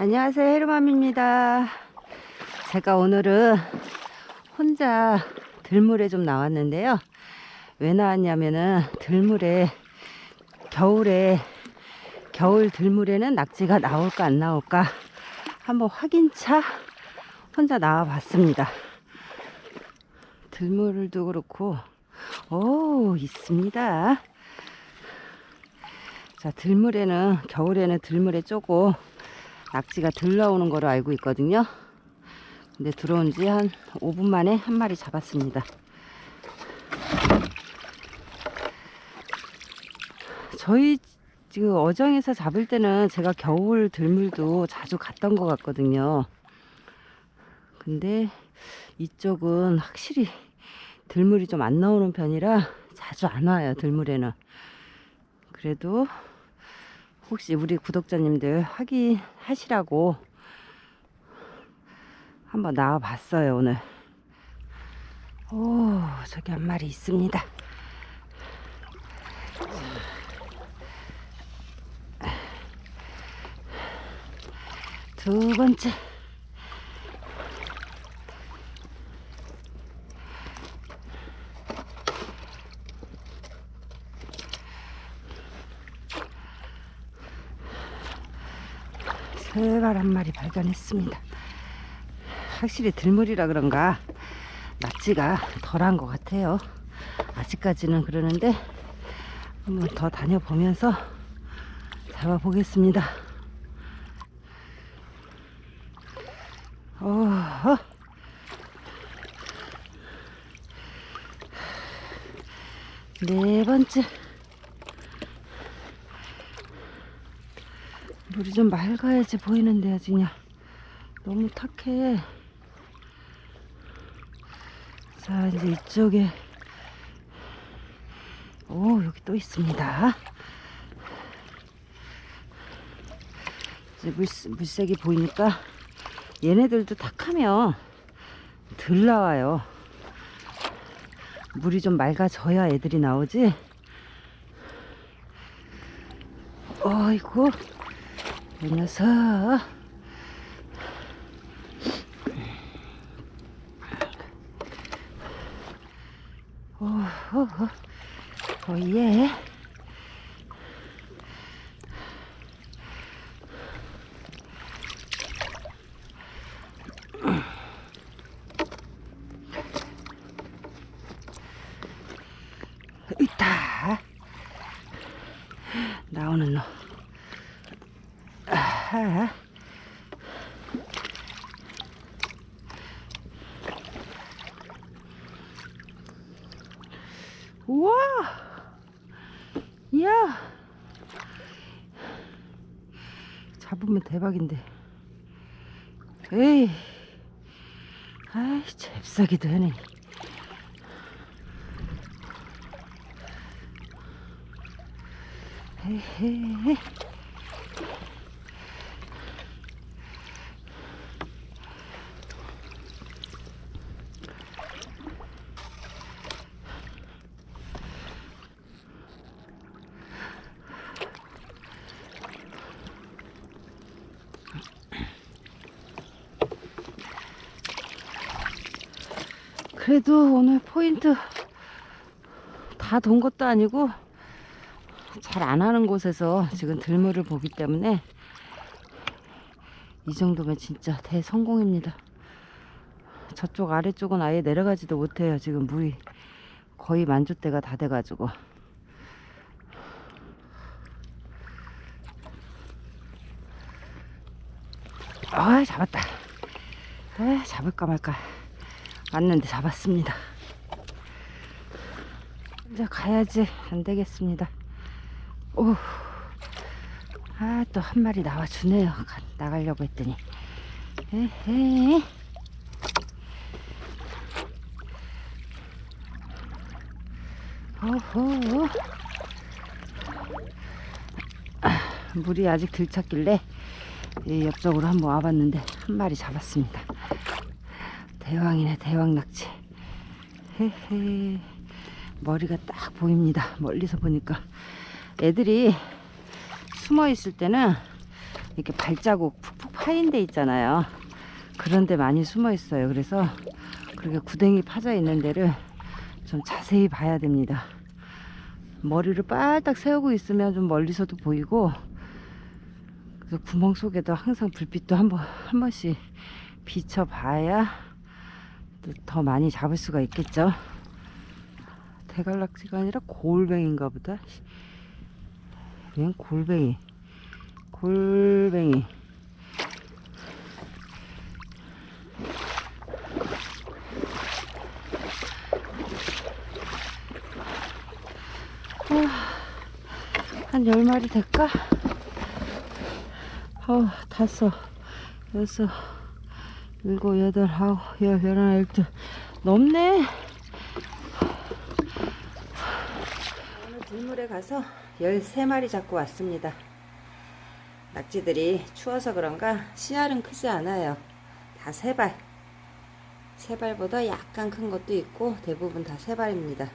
안녕하세요 헤르맘입니다. 제가 오늘은 혼자 들물에 좀 나왔는데요. 왜 나왔냐면은 들물에 겨울에 겨울 들물에는 낙지가 나올까 안 나올까 한번 확인차 혼자 나와 봤습니다. 들물도 그렇고 오 있습니다. 자 들물에는 겨울에는 들물에 쪼고 낙지가 들 나오는 거로 알고 있거든요. 근데 들어온 지 한 5분 만에 한 마리 잡았습니다. 저희 지금 어정에서 잡을 때는 제가 겨울 들물도 자주 갔던 것 같거든요. 근데 이쪽은 확실히 들물이 좀 안 나오는 편이라 자주 안 와요, 들물에는. 그래도 혹시 우리 구독자님들 확인하시라고 한번 나와 봤어요 오늘. 오 저기 한 마리 있습니다. 두 번째 새발 한 마리 발견했습니다. 확실히 들물이라 그런가 낙지가 덜한 것 같아요. 아직까지는 그러는데 한번 더 다녀보면서 잡아보겠습니다. 어, 네 번째. 물이 좀 맑아야지 보이는데요, 그냥 너무 탁해. 자, 이제 이쪽에 오, 여기 또 있습니다. 이제 물, 물색이 보이니까 얘네들도 탁하면 덜 나와요. 물이 좀 맑아져야 애들이 나오지. 어이구. 이 녀석. 오호호. 오예. 있다. 나오는 놈. 아하. 우와! 이야! 잡으면 대박인데. 에이. 아이, 잽싸기도 하네. 헤헤. 그래도 오늘 포인트 다 돈 것도 아니고 잘 안 하는 곳에서 지금 들물을 보기 때문에 이 정도면 진짜 대성공입니다. 저쪽 아래쪽은 아예 내려가지도 못해요. 지금 물이 거의 만조대가 다 돼가지고. 아 잡았다. 아 잡을까 말까. 왔는데 잡았습니다. 이제 가야지 안 되겠습니다. 오, 아 또 한 마리 나와 주네요. 나가려고 했더니, 에헤. 오호. 아, 물이 아직 들찼길래 이 옆쪽으로 한번 와봤는데 한 마리 잡았습니다. 대왕이네 대왕 낙지 헤헤 머리가 딱 보입니다 멀리서 보니까 애들이 숨어 있을 때는 이렇게 발자국 푹푹 파 파인 데 있잖아요. 그런 데 많이 숨어 있어요. 그래서 그렇게 구덩이 파져 있는 데를 좀 자세히 봐야 됩니다. 머리를 빨딱 세우고 있으면 좀 멀리서도 보이고 그래서 구멍 속에도 항상 불빛도 한 번, 한 번씩 비춰 봐야 또 더 많이 잡을 수가 있겠죠. 대갈락지가 아니라 골뱅인가 보다. 그냥 골뱅이. 골뱅이. 한 열마리 될까? 아우, 다섯, 여섯, 일곱, 여덟, 아홉, 열, 열하나, 열둘. 넘네. 오늘 들물에 가서 13마리 잡고 왔습니다. 낙지들이 추워서 그런가 씨알은 크지 않아요. 다 세발. 세발보다 약간 큰 것도 있고 대부분 다 세발입니다.